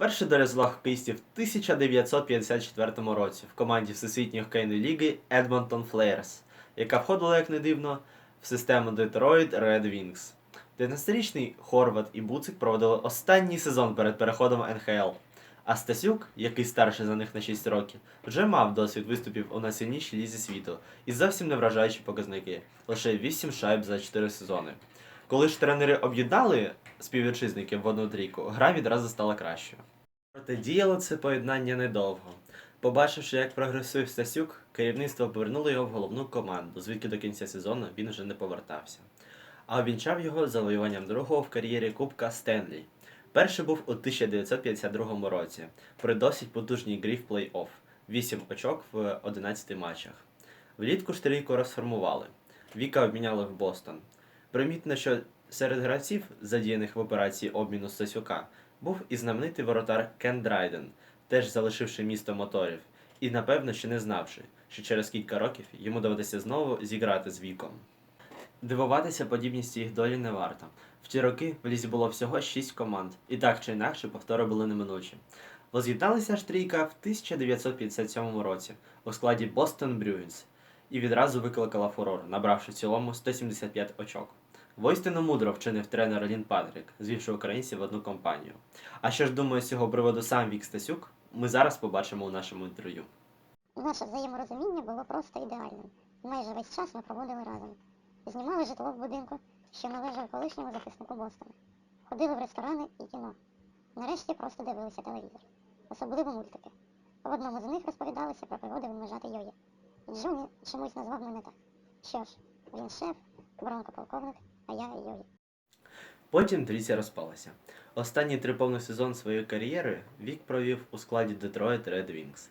Перша доля хокеїстів в 1954 році в команді Всесвітньої хокейної ліги Edmonton Flares, яка входила, як не дивно, в систему Detroit Red Wings. 19-річний Хорват і Буцик проводили останній сезон перед переходом НХЛ. А Стасюк, який старший за них на 6 років, вже мав досвід виступів у найсильнішій лізі світу і зовсім не вражаючі показники лише 8 шайб за 4 сезони. Коли ж тренери об'єднали співвітчизників в одну трійку, гра відразу стала кращою. Проте діяло це поєднання недовго. Побачивши, як прогресує Стасюк, керівництво повернуло його в головну команду, звідки до кінця сезону він вже не повертався. А обвінчав його завоюванням другого в кар'єрі Кубка Стенлі. Перший був у 1952 році при досить потужній грі в плей-офф 8 очок в 11 матчах. Влітку ж трійку розформували. Віка обміняли в Бостон. Примітно, що серед гравців, задіяних в операції обміну Стасюка, був і знаменитий воротар Кен Драйден, теж залишивши місто моторів, і напевно ще не знавши, що через кілька років йому доведеться знову зіграти з віком. Дивуватися подібності їх долі не варто. В ті роки в лізі було всього шість команд, і так чи інакше повтори були неминучі. Воз'єдналися ж трійка в 1957 році у складі Бостон Брюінс і відразу викликала фурор, набравши в цілому 175 очок. Воістину мудро вчинив тренер Лін Патрік, звівши українців в одну компанію. А що ж думає з цього приводу сам Вік Стасюк, ми зараз побачимо у нашому інтерв'ю. Наше взаєморозуміння було просто ідеальним. Майже весь час ми проводили разом. Знімали житло в будинку, що належав колишньому захиснику Бостона. Ходили в ресторани і кіно. Нарешті просто дивилися телевізор. Особливо мультики. В одному з них розповідалося про пригоди ведмежати Йої. Джоні чомусь назвав мене так. Що ж, він шеф, Бронко полковник, а я Йої. Потім трійця розпалася. Останній триповний сезон своєї кар'єри Вік провів у складі Detroit Red Wings.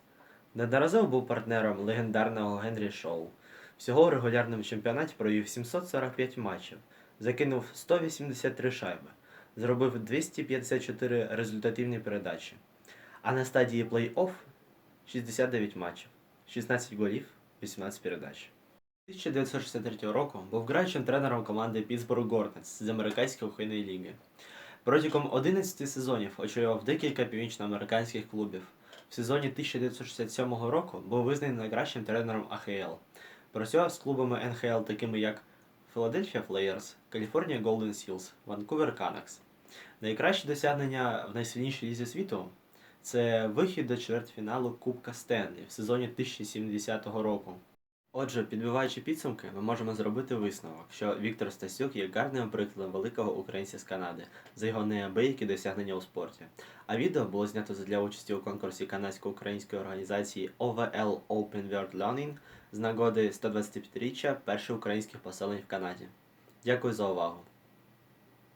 Неодноразово був партнером легендарного Генрі Шоу. Всього у регулярному чемпіонаті провів 745 матчів, закинув 183 шайби, зробив 254 результативні передачі. А на стадії плей-офф 69 матчів, 16 голів, 18 передач. 1963 року був граючим тренером команди Pittsburgh Горнетс з американської хокейної ліги. Протягом 11 сезонів очолював декілька північноамериканських клубів. В сезоні 1967 року був визнаний найкращим тренером АХЛ. Працював з клубами НХЛ, такими як Philadelphia Flyers, California Golden Seals, Vancouver Canucks. Найкращі досягнення в найсильнішій лізі світу це вихід до чвертьфіналу Кубка Стенлі в сезоні 1070 року. Отже, підбиваючи підсумки, ми можемо зробити висновок, що Віктор Стасюк є гарним прикладом великого українця з Канади за його неабиякі досягнення у спорті. А відео було знято для участі у конкурсі канадсько-української організації OVL Open World Learning з нагоди 125-річчя перших українських поселень в Канаді. Дякую за увагу!